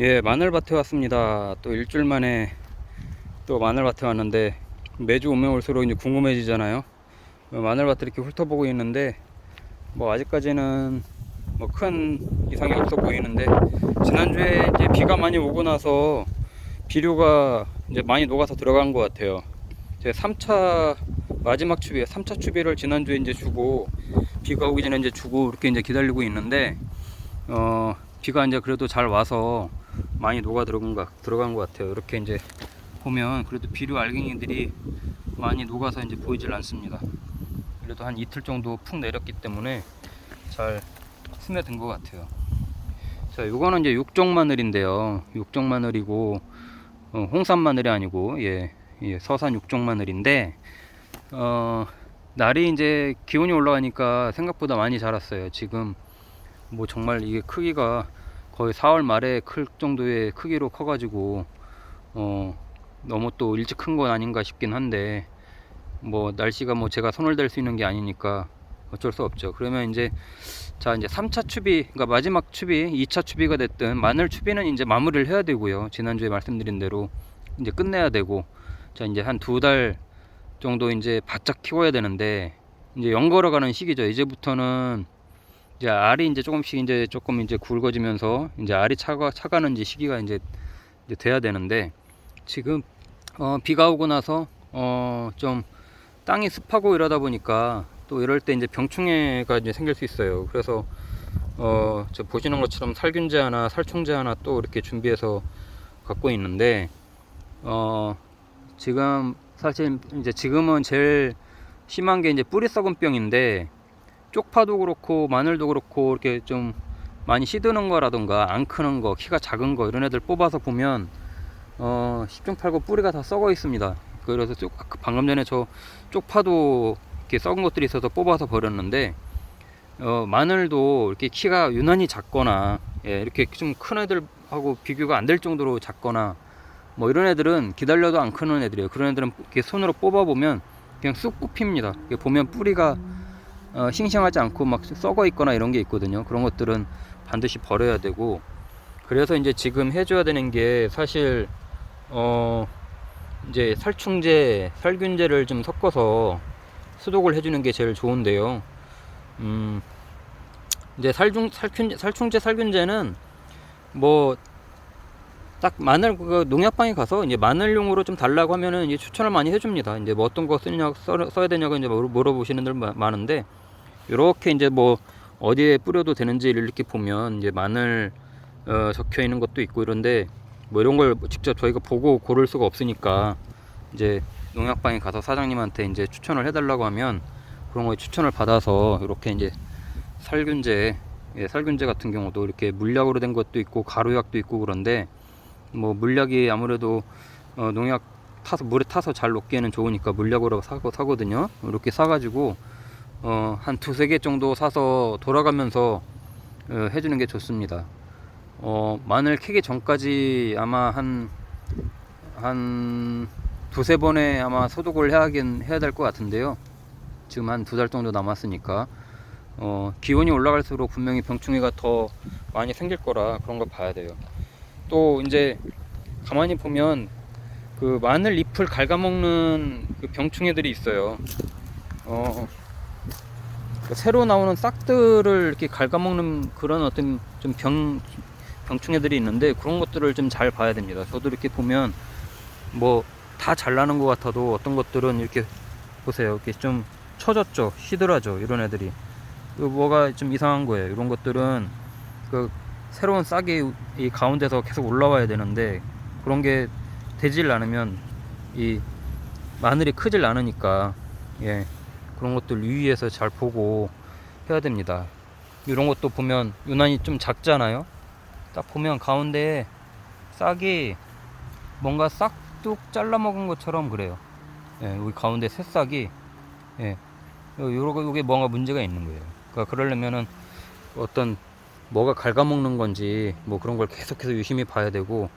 예, 마늘밭에 왔습니다. 또 일주일 만에 또 마늘밭에 왔는데 매주 오면 올수록 이제 궁금해지잖아요. 어, 마늘밭을 이렇게 훑어보고 있는데 뭐 아직까지는 뭐 큰 이상이 없어 보이는데 지난주에 이제 비가 많이 오고 나서 비료가 이제 많이 녹아서 들어간 것 같아요. 제 3차 마지막 추비, 3차 추비를 지난주에 이제 주고 비가 오기 전에 이제 주고 이렇게 이제 기다리고 있는데 어 비가 이제 그래도 잘 와서 많이 녹아 들어간 것, 들어간 것 같아요. 이렇게 이제 보면 그래도 비료 알갱이들이 많이 녹아서 이제 보이질 않습니다. 그래도 한 이틀 정도 푹 내렸기 때문에 잘 스며든 것 같아요. 자, 요거는 이제 육종 마늘인데요. 육종 마늘이고 어, 홍산 마늘이 아니고 예, 예, 서산 육종 마늘인데 어, 날이 이제 기온이 올라가니까 생각보다 많이 자랐어요. 지금 뭐 정말 이게 크기가 거의 4월 말에 클 정도의 크기로 커가지고 어 너무 또 일찍 큰 건 아닌가 싶긴 한데 뭐 날씨가 뭐 제가 손을 댈 수 있는 게 아니니까 어쩔 수 없죠. 그러면 이제 자 이제 3차 추비 그러니까 마지막 추비 2차 추비가 됐든 마늘 추비는 이제 마무리를 해야 되고요. 지난주에 말씀드린 대로 이제 끝내야 되고 자 이제 한 두 달 정도 이제 바짝 키워야 되는데 이제 연걸어 가는 시기죠. 이제부터는 이제 알이 이제 조금씩 이제 조금 이제 굵어지면서 이제 알이 차가 차가는 이제 시기가 이제, 이제 돼야 되는데 지금 어 비가 오고 나서 어 좀 땅이 습하고 이러다 보니까 또 이럴 때 이제 병충해가 이제 생길 수 있어요. 그래서 어 저 보시는 것처럼 살균제 하나 살충제 하나 또 이렇게 준비해서 갖고 있는데 어 지금 사실 이제 지금은 제일 심한 게 이제 뿌리 썩은 병인데 쪽파도 그렇고 마늘도 그렇고 이렇게 좀 많이 시드는 거라던가 안 크는 거 키가 작은 거 이런 애들 뽑아서 보면 어 10중 8구 뿌리가 다 썩어 있습니다. 그래서 쪽 아까 방금 전에 저 쪽파도 이렇게 썩은 것들이 있어서 뽑아서 버렸는데 어 마늘도 이렇게 키가 유난히 작거나 예, 이렇게 좀 큰 애들하고 비교가 안 될 정도로 작거나 뭐 이런 애들은 기다려도 안 크는 애들이에요. 그런 애들은 이렇게 손으로 뽑아 보면 그냥 쑥 뽑힙니다. 보면 뿌리가 어, 싱싱하지 않고 막 썩어 있거나 이런 게 있거든요. 그런 것들은 반드시 버려야 되고 그래서 이제 지금 해줘야 되는 게 사실 어 이제 살충제, 살균제를 좀 섞어서 소독을 해주는 게 제일 좋은데요. 음 이제 살중 살균 살충제 살균제는 뭐 딱 마늘 그 농약방에 가서 이제 마늘용으로 좀 달라고 하면은 이제 추천을 많이 해줍니다. 이제 뭐 어떤 거 쓰냐 써, 써야 되냐고 이제 물어- 물어보시는 분들 마- 많은데 이렇게 이제 뭐 어디에 뿌려도 되는지 이렇게 보면 이제 마늘 어, 적혀 있는 것도 있고 이런데 뭐 이런 걸 직접 저희가 보고 고를 수가 없으니까 이제 농약방에 가서 사장님한테 이제 추천을 해달라고 하면 그런 거에 추천을 받아서 이렇게 이제 살균제 예, 살균제 같은 경우도 이렇게 물약으로 된 것도 있고 가루약도 있고 그런데 뭐 물약이 아무래도 어, 농약 타서 물에 타서 잘 녹기에는 좋으니까 물약으로 사고 사거든요. 이렇게 사가지고 어, 한 두세 개 정도 사서 돌아가면서 어, 해주는 게 좋습니다. 어, 마늘 캐기 전까지 아마 한, 한 두세 번에 아마 소독을 해야긴 해야 될 것 같은데요. 지금 한 두 달 정도 남았으니까. 어, 기온이 올라갈수록 분명히 병충해가 더 많이 생길 거라 그런 걸 봐야 돼요. 또 이제 가만히 보면 그 마늘 잎을 갉아먹는 그 병충해들이 있어요. 어, 그 새로 나오는 싹들을 이렇게 갉아먹는 그런 어떤 좀 병, 병충해들이 있는데 그런 것들을 좀 잘 봐야 됩니다. 저도 이렇게 보면 뭐 다 잘 나는 것 같아도 어떤 것들은 이렇게 보세요. 이렇게 좀 처졌죠. 시들하죠. 이런 애들이. 그 뭐가 좀 이상한 거예요. 이런 것들은 그 새로운 싹이 이 가운데서 계속 올라와야 되는데 그런 게 되질 않으면 이 마늘이 크질 않으니까 예. 그런 것들 유의해서 잘 보고 해야 됩니다. 이런 것도 보면 유난히 좀 작잖아요. 딱 보면 가운데에 싹이 뭔가 싹둑 잘라 먹은 것처럼 그래요. 예, 여기 가운데 새싹이 예, 요- 요거 요게 뭔가 문제가 있는 거예요. 그러니까 그러려면은 어떤 뭐가 갉아먹는 건지 뭐 그런 걸 계속해서 유심히 봐야 되고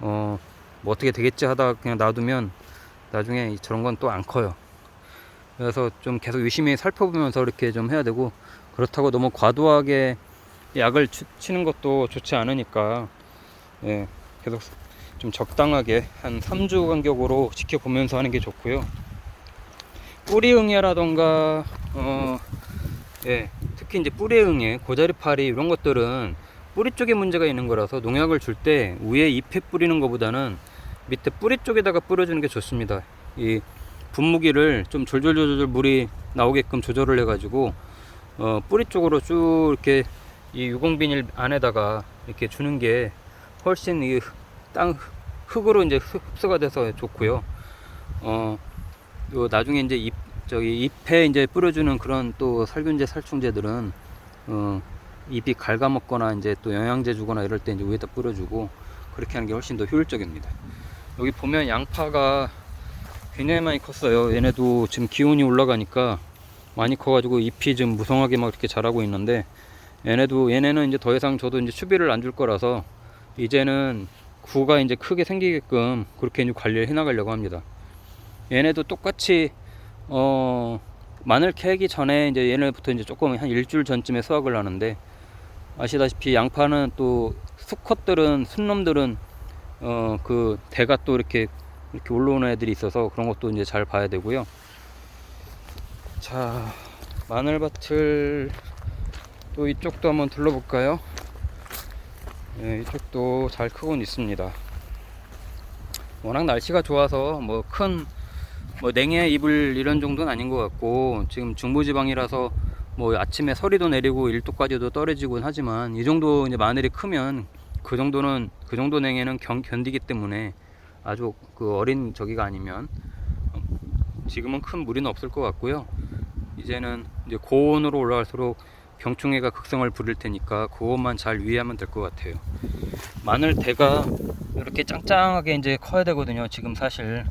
어 뭐 어떻게 되겠지 하다 그냥 놔두면 나중에 저런 건 또 안 커요. 그래서 좀 계속 유심히 살펴보면서 이렇게 좀 해야 되고 그렇다고 너무 과도하게 약을 치- 치는 것도 좋지 않으니까 예, 계속 좀 적당하게 한 3주 간격으로 지켜보면서 하는 게 좋고요. 뿌리응애라던가 어, 예, 특히 이제 뿌리응애, 고자리파리 이런 것들은 뿌리 쪽에 문제가 있는 거라서 농약을 줄 때 위에 잎에 뿌리는 것보다는 밑에 뿌리 쪽에다가 뿌려주는 게 좋습니다. 이 분무기를 좀 졸졸졸졸 물이 나오게끔 조절을 해가지고 어, 뿌리 쪽으로 쭉 이렇게 이 유공 비닐 안에다가 이렇게 주는 게 훨씬 이 땅 흙으로 이제 흡- 흡수가 돼서 좋고요. 어, 요 나중에 이제 잎 저기 잎에 이제 뿌려주는 그런 또 살균제 살충제들은 어, 잎이 갉아먹거나 이제 또 영양제 주거나 이럴 때 이제 위에다 뿌려주고 그렇게 하는 게 훨씬 더 효율적입니다. 여기 보면 양파가 굉장히 많이 컸어요. 얘네도 지금 기온이 올라가니까 많이 커가지고 잎이 좀 무성하게 막 이렇게 자라고 있는데 얘네도 얘네는 이제 더 이상 저도 이제 추비를 안 줄 거라서 이제는 구가 이제 크게 생기게끔 그렇게 이제 관리를 해나가려고 합니다. 얘네도 똑같이 어 마늘 캐기 전에 이제 얘네부터 이제 조금 한 일주일 전쯤에 수확을 하는데 아시다시피 양파는 또 수컷들은 순놈들은 어 그 대가 또 이렇게 이렇게 올라오는 애들이 있어서 그런 것도 이제 잘 봐야 되고요. 자 마늘밭을 또 이쪽도 한번 둘러볼까요? 네, 이쪽도 잘 크곤 있습니다. 워낙 날씨가 좋아서 뭐큰 뭐 냉해 입을 이런 정도는 아닌 것 같고 지금 중부지방이라서 뭐 아침에 서리도 내리고 1도까지도 떨어지곤 하지만 이 정도 이제 마늘이 크면 그 정도는 그 정도 냉해는 견, 견디기 때문에 아주 그 어린 저기가 아니면 어, 지금은 큰 무리는 없을 것 같고요. 이제는 이제 고온으로 올라갈수록 병충해가 극성을 부릴 테니까 그것만 잘 유의하면 될 것 같아요. 마늘 대가 이렇게 짱짱하게 이제 커야 되거든요. 지금 사실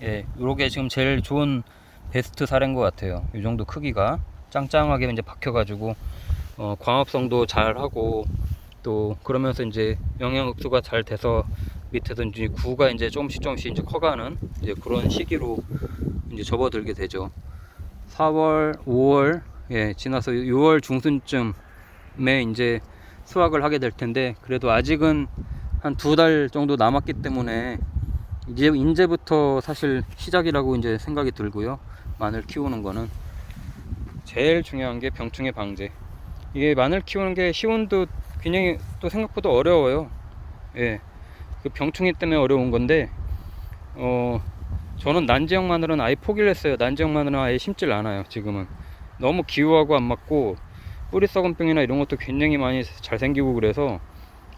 예, 요게 지금 제일 좋은 베스트 사례인 것 같아요. 이 정도 크기가 짱짱하게 이제 박혀가지고 어, 광합성도 잘 하고 또 그러면서 이제 영양 흡수가 잘 돼서 이제 구가 이제 조금씩 조금씩 이제 커가는 이제 그런 시기로 이제 접어들게 되죠. 4월, 5월 예, 지나서 6월 중순쯤에 이제 수확을 하게 될 텐데 그래도 아직은 한 두 달 정도 남았기 때문에 이제 이제부터 사실 시작이라고 이제 생각이 들고요. 마늘 키우는 거는 제일 중요한 게 병충해 방제. 이게 마늘 키우는 게 시온도 굉장히 또 생각보다 어려워요. 예. 그 병충해 때문에 어려운 건데 어 저는 난지형 마늘은 아예 포기를 했어요. 난지형 마늘은 아예 심질 않아요. 지금은 너무 기후하고 안 맞고 뿌리 썩은 병이나 이런 것도 굉장히 많이 잘 생기고 그래서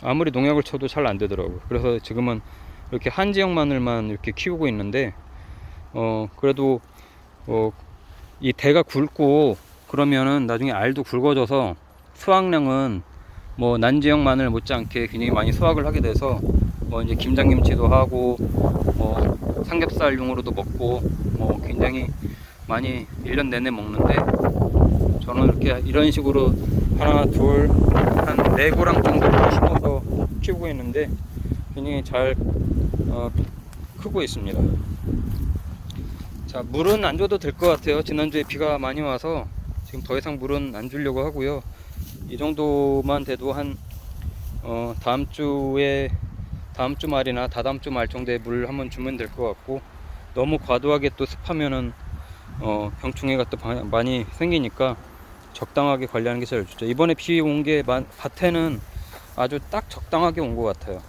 아무리 농약을 쳐도 잘 안 되더라고요. 그래서 지금은 이렇게 한 지역 마늘만 이렇게 키우고 있는데 어 그래도 어 이 대가 굵고 그러면은 나중에 알도 굵어져서 수확량은 뭐 난지형 마늘 못지않게 굉장히 많이 수확을 하게 돼서 뭐 이제 김장김치도 하고 뭐 삼겹살용으로도 먹고 뭐 굉장히 많이 1년 내내 먹는데 저는 이렇게 이런 식으로 하나 둘 한 네 고랑 정도를 심어서 키우고 있는데 굉장히 잘 어, 크고 있습니다. 자 물은 안 줘도 될 것 같아요. 지난주에 비가 많이 와서 지금 더 이상 물은 안 주려고 하고요. 이 정도만 돼도 한 어, 다음 주에 다음 주 말이나 다다음 주 말 정도에 물 한번 주면 될 것 같고 너무 과도하게 또 습하면은 어, 병충해가 또 바- 많이 생기니까 적당하게 관리하는 게 제일 좋죠. 이번에 비 온 게 밭에는 아주 딱 적당하게 온 것 같아요.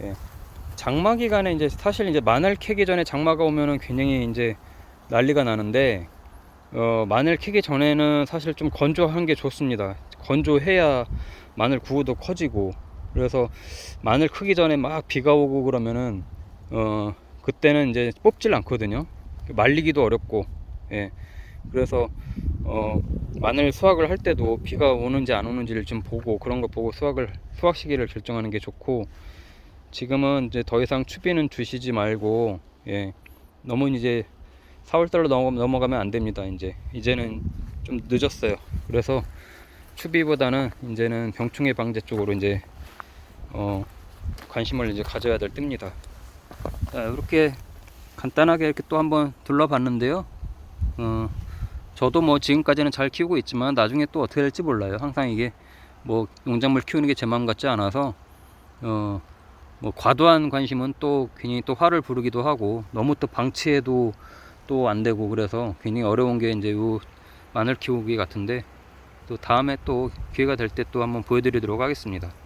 예. 장마 기간에 이제 사실 이제 마늘 캐기 전에 장마가 오면은 굉장히 이제 난리가 나는데 어, 마늘 캐기 전에는 사실 좀 건조한 게 좋습니다. 건조해야 마늘 구우도 커지고 그래서 마늘 크기 전에 막 비가 오고 그러면은 어 그때는 이제 뽑질 않거든요. 말리기도 어렵고 예. 그래서 어 마늘 수확을 할 때도 비가 오는지 안 오는지를 좀 보고 그런 거 보고 수확을 수확 시기를 결정하는 게 좋고 지금은 이제 더 이상 추비는 주시지 말고 예. 너무 이제 4월달로 넘어가면 안 됩니다. 이제 이제는 좀 늦었어요. 그래서 추비보다는 이제는 병충해 방제 쪽으로 이제 어 관심을 이제 가져야 될 때입니다. 자, 이렇게 간단하게 이렇게 또 한번 둘러봤는데요. 어, 저도 뭐 지금까지는 잘 키우고 있지만 나중에 또 어떻게 될지 몰라요. 항상 이게 뭐 농작물 키우는 게 제 마음 같지 않아서 어, 뭐 과도한 관심은 또 괜히 또 화를 부르기도 하고 너무 또 방치해도 또 안 되고 그래서 괜히 어려운 게 이제 요 마늘 키우기 같은데 또 다음에 또 기회가 될 때 또 한번 보여드리도록 하겠습니다.